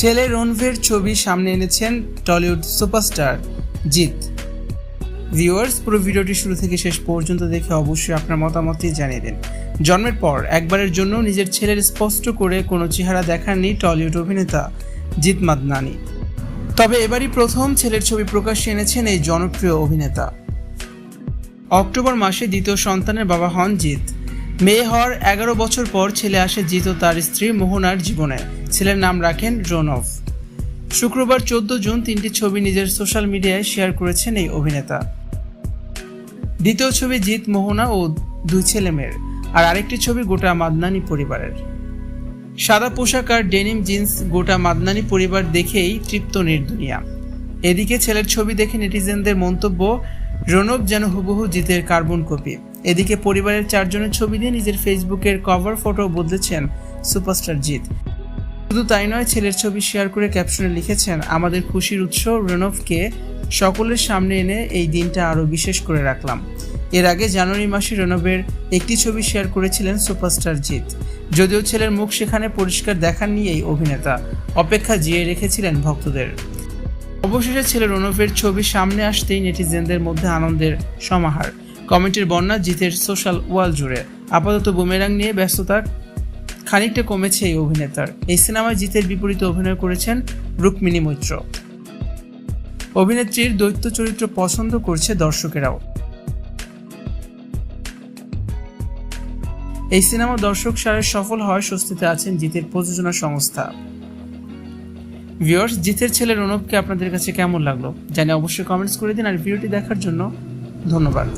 ছেলে রণভীর ছবি সামনে এনেছেন টলিউড সুপারস্টার জিৎ। ভিউয়ার্স, পুরো ভিডিওটি শুরু থেকে শেষ পর্যন্ত দেখে অবশ্যই আপনার মতামতটি জানিয়ে দিন। জন্মের পর, একবারের জন্য নিজের ছেলের স্পষ্ট করে কোনো চেহারা দেখাননি টলিউড অভিনেতা জিৎ মাদনানি। তবে এবারই প্রথম ছেলের ছবি প্রকাশ্যে এনেছেন এই জনপ্রিয় অভিনেতা। অক্টোবর মাসে দ্বিতীয় সন্তানের বাবা হন জিৎ। মেয়ে হওয়ার এগারো বছর পর ছেলে আসে ও তার স্ত্রী মোহনার জীবনে। ছেলের নাম রাখেন রনফ। শুক্রবার চোদ্দ জুন তিনটি ছবি নিজের সোশ্যাল মিডিয়ায় শেয়ার করেছেন এই অভিনেতা। দ্বিতীয় ছবি জিৎ মোহনা ও দুই ছেলে মেয়ের, আর আরেকটি ছবি গোটা মাদনানি পরিবারের। সাদা পোশাক আর ডেনিম জিন্স গোটা মাদনানি পরিবার দেখেই তৃপ্ত নির্দুনিয়া। এদিকে ছেলের ছবি দেখে নেটিজেনদের মন্তব্য রণব যেন হুবহু জিতের কার্বন কপি। এদিকে পরিবারের চারজনের ছবি দিয়ে নিজের ফেসবুকের কভার ফটো বদলেছেন সুপারস্টার জিৎ। শুধু তাই নয়, ছেলের ছবি শেয়ার করে ক্যাপশনে লিখেছেন, আমাদের খুশির উৎস রণবকে সকলের সামনে এনে এই দিনটা আরও বিশেষ করে রাখলাম। এর আগে জানুয়ারি মাসে রণবের একটি ছবি শেয়ার করেছিলেন সুপারস্টার জিৎ। যদিও ছেলের মুখ সেখানে পরিষ্কার দেখাননি এই অভিনেতা, অপেক্ষা জিয়ে রেখেছিলেন ভক্তদের। অবশেষে ছেলে রণবের ছবি সামনে আসতেই নেটিজেনদের মধ্যে আনন্দের সমাহার। কমেন্টের বন্যা জিতের সোশ্যাল ওয়াল জুড়ে। আপাতত বুমেরাং নিয়ে ব্যস্ততা খানিকটা কমেছে এই অভিনেতার। এই সিনেমায় জিতের বিপরীতে অভিনয় করেছেন রুক্মিণী মৈত্র। অভিনেত্রীর দৈত্য চরিত্র পছন্দ করছে দর্শকেরাও। এই সিনেমা দর্শক সারে সফল হওয়ায় স্বস্তিতে আছেন জিতের প্রযোজনা সংস্থা। ভিউয়ার্স, জিতের ছেলে রণবকে আপনাদের কাছে কেমন লাগল? জানি অবশ্যই কমেন্টস করে দিন আর ভিডিওটি দেখার জন্য ধন্যবাদ।